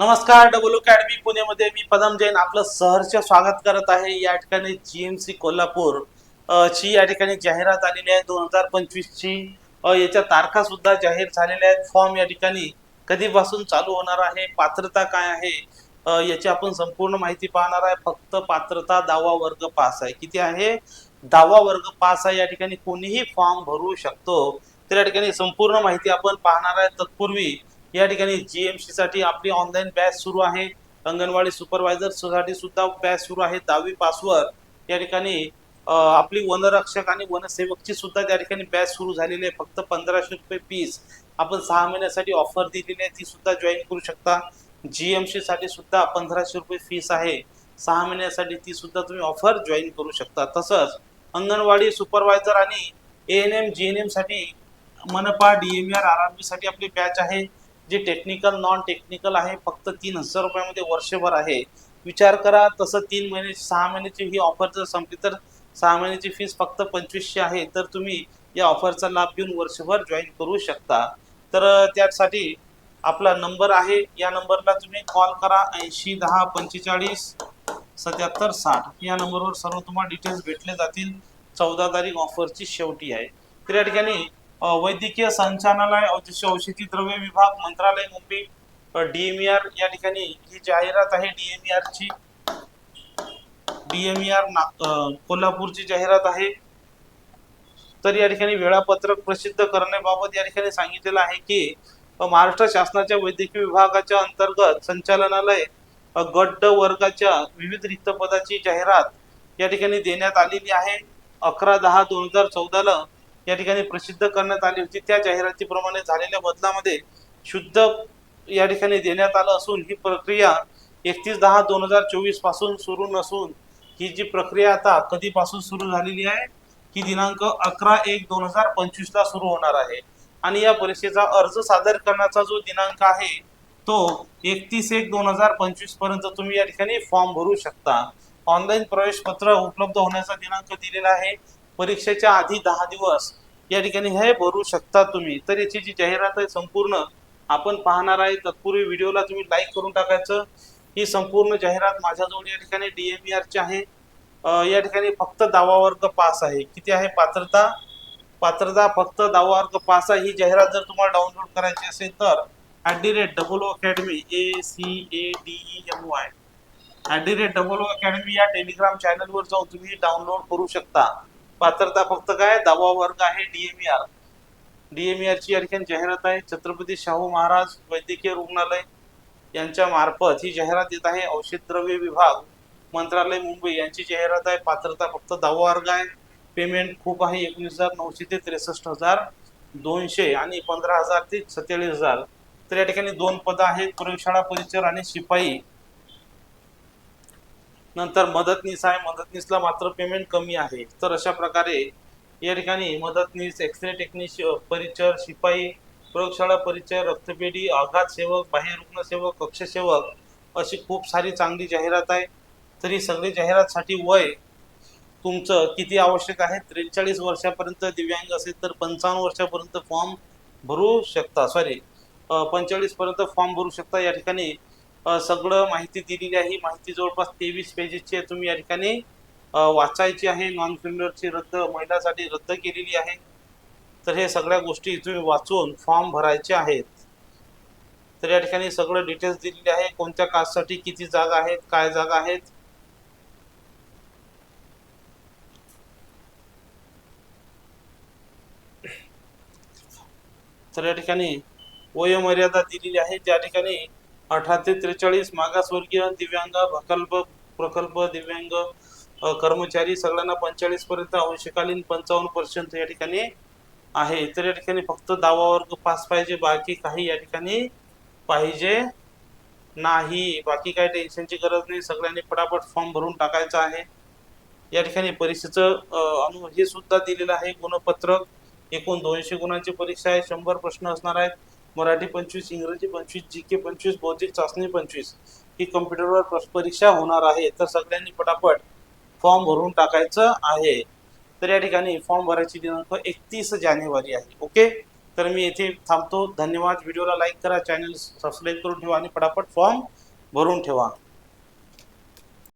नमस्कार double academy पुणेमध्ये मी पदम जैन आपलं सहर्ष स्वागत करत आहे. या ठिकाणी जीएमसी कोल्हापूर ची या ठिकाणी जाहिरात आलेली आहे. दोन हजार पंचवीस ची याच्या तारखा सुद्धा जाहीर झालेल्या आहेत. फॉर्म या ठिकाणी कधीपासून चालू होणार आहे? पात्रता काय आहे? याची आपण संपूर्ण माहिती पाहणार आहे. फक्त पात्रता दहावा वर्ग पास आहे. किती आहे? दहावा वर्ग पास आहे. या ठिकाणी कोणीही फॉर्म भरू शकतो. तर या ठिकाणी संपूर्ण माहिती आपण पाहणार आहे. तत्पूर्वी या ठिकाणी जीएमसी साठी आपली ऑनलाईन बॅच सुरू आहे. अंगणवाडी सुपरवायझरसाठी सुद्धा बॅच सुरू आहे. दहावी पासवर या ठिकाणी आपली वनरक्षक आणि वनसेवकची सुद्धा त्या ठिकाणी बॅच सुरू झालेली आहे. फक्त पंधराशे रुपये पीस आपण सहा महिन्यासाठी ऑफर दिलेली आहे. ती सुद्धा जॉईन करू शकता. जीएमसी साठी सुद्धा पंधराशे रुपये फीस आहे. सहा महिन्यासाठी ती सुद्धा तुम्ही ऑफर जॉईन करू शकता. तसंच अंगणवाडी सुपरवायझर आणि A N M G N एमसाठी मनपा एम आर आर बी साठी आपली बॅच आहे. जे टेक्निकल नॉन टेक्निकल आहे फक्त तीन हजार रुपयामध्ये वर्षभर आहे. विचार करा तसं तीन महिने सहा महिन्याची ही ऑफर जर संपली तर सहा महिन्याची फीस फक्त पंचवीसशे आहे. तर तुम्ही या ऑफरचा लाभ घेऊन वर्षभर जॉईन करू शकता. तर त्यासाठी आपला नंबर आहे. या नंबरला तुम्ही कॉल करा. ऐंशी दहा पंचेचाळीस सत्याहत्तर साठ. या नंबरवर सर्व तुम्हाला डिटेल्स भेटले जातील. चौदा तारीख ऑफरची शेवटी आहे. तर या ठिकाणी वैद्यकीय संचालनालय औषधी औषधी द्रव्य विभाग मंत्रालय मुंबई डीएमईआर या ठिकाणी ही जाहिरात आहे. डीएमईआर ची डीएमईआर कोल्हापूरची जाहिरात आहे. तर या ठिकाणी वेळापत्रक प्रसिद्ध करण्याबाबत या ठिकाणी सांगितलेलं आहे की महाराष्ट्र शासनाच्या वैद्यकीय विभागाच्या अंतर्गत संचालनालय गड्ड वर्गाच्या विविध रिक्त पदाची जाहिरात या ठिकाणी देण्यात आलेली आहे. अकरा दहा दोन हजार चौदाला या ठिकाणी प्रसिद्ध करण्यात आली होती. त्या जाहिरातीप्रमाणे झालेल्या बदलामध्ये शुद्ध या ठिकाणी देण्यात आलं असून ही प्रक्रिया एकतीस दहा दोन हजार चोवीसपासून सुरू नसून ही जी प्रक्रिया आता कधीपासून सुरू झालेली आहे? ही दिनांक अकरा एक दोन हजार पंचवीस ला सुरू होणार आहे. आणि या परीक्षेचा अर्ज सादर करण्याचा जो दिनांक आहे तो एकतीस एक दोन हजार पंचवीसपर्यंत तुम्ही या ठिकाणी फॉर्म भरू शकता. ऑनलाईन प्रवेश पत्र उपलब्ध होण्याचा दिनांक दिलेला आहे. परीक्षेच्या आधी दहा दिवस या ठिकाणी हे भरू शकता तुम्ही. तर याची जी जाहिरात आहे संपूर्ण आपण पाहणार आहे. तत्पूर्वी व्हिडिओला तुम्ही लाईक करून टाकायचं. ही संपूर्ण जाहिरात माझ्याजवळ या ठिकाणी डीएमईआरची आहे. या ठिकाणी फक्त दावा वर्ग पास आहे. किती आहे? पात्रता? पात्रता फक्त दावा वर्ग पास आहे. ही जाहिरात जर तुम्हाला डाउनलोड करायची असेल तर at the rate double academy A C A D E M Y at the rate double O academy या टेलिग्राम चॅनलवर जाऊन तुम्ही डाउनलोड करू शकता. पात्रता फक्त काय? दहावा वर्ग आहे डीएमईआर डीएमईआर ची या जाहिरात आहे. छत्रपती शाहू महाराज वैद्यकीय रुग्णालय यांच्या मार्फत ही जाहिरात येत आहे. औषध द्रव्य विभाग मंत्रालय मुंबई यांची जाहिरात आहे. पात्रता फक्त दहावा वर्ग आहे. पेमेंट खूप आहे. एकोणीस हजार नऊशे ते त्रेसष्ट हजार दोनशे आणि पंधरा हजार ते सत्तेचाळीस हजार. तर या ठिकाणी दोन पदं आहेत. प्रयोगशाळा परिचर आणि शिपाई. नंतर मदतनीस आहे. मदतनीसला मात्र पेमेंट कमी आहे. तर अशा प्रकारे या ठिकाणी मदतनीस एक्सरे टेक्निश परिचर शिपाई प्रयोगशाळा परिचय रक्तपेढी आघात सेवक बाह्य रुग्णसेवक कक्षसेवक अशी खूप सारी चांगली जाहिरात आहे. तरी सगळी जाहिरातसाठी वय तुमचं किती आवश्यक आहे? त्रेचाळीस वर्षापर्यंत दिव्यांग असेल तर पंचावन्न वर्षापर्यंत फॉर्म भरू शकता. सॉरी पंचेचाळीसपर्यंत फॉर्म भरू शकता. या ठिकाणी सगळं माहिती दिलेली आहे. माहिती जवळपास तेवीस पेजेसची आहे. तुम्ही या ठिकाणी वाचायची आहे. नॉन क्रिमिनलची रद्द महिलासाठी रद्द केलेली आहे. तर हे सगळ्या गोष्टी तुम्ही वाचून फॉर्म भरायचे आहेत. तर या ठिकाणी सगळं डिटेल्स दिलेले आहे. कोणत्या कास्टसाठी किती जागा आहेत काय जागा आहेत. तर या ठिकाणी वयोमर्यादा दिलेली आहे. त्या ठिकाणी अठरा ते त्रेचाळीस मागासवर्गीय दिव्यांग प्रकल्प प्रकल्प दिव्यांग कर्मचारी सगळ्यांना पंचेचाळीस पर्यंत अंशकालीन पंचावन्न पर्सेंट या ठिकाणी आहे. तर या ठिकाणी फक्त दावा वर्ग पास पाहिजे बाकी काही या ठिकाणी पाहिजे नाही. बाकी काही टेन्शनची गरज नाही. सगळ्यांनी पटापट फॉर्म भरून टाकायचा आहे. या ठिकाणी परीक्षेचं अनुभव अनु हे सुद्धा दिलेलं आहे. गुणपत्रक एकूण दोनशे गुणांची परीक्षा आहे. शंभर प्रश्न असणार आहेत. मराठी पंचवीस इंग्रजी पंचवीस जी के पंचवीस बौद्धिक चाचणी पंचवीस ही कम्प्युटरवर परीक्षा होणार आहे. तर सगळ्यांनी पटापट फॉर्म भरून टाकायचं आहे. तर या ठिकाणी फॉर्म भरायची दिनांक एकतीस जानेवारी आहे. ओके तर मी येथे थांबतो. धन्यवाद. व्हिडिओला लाईक करा. चॅनल सबस्क्राईब करून ठेवा आणि पटापट फॉर्म भरून ठेवा.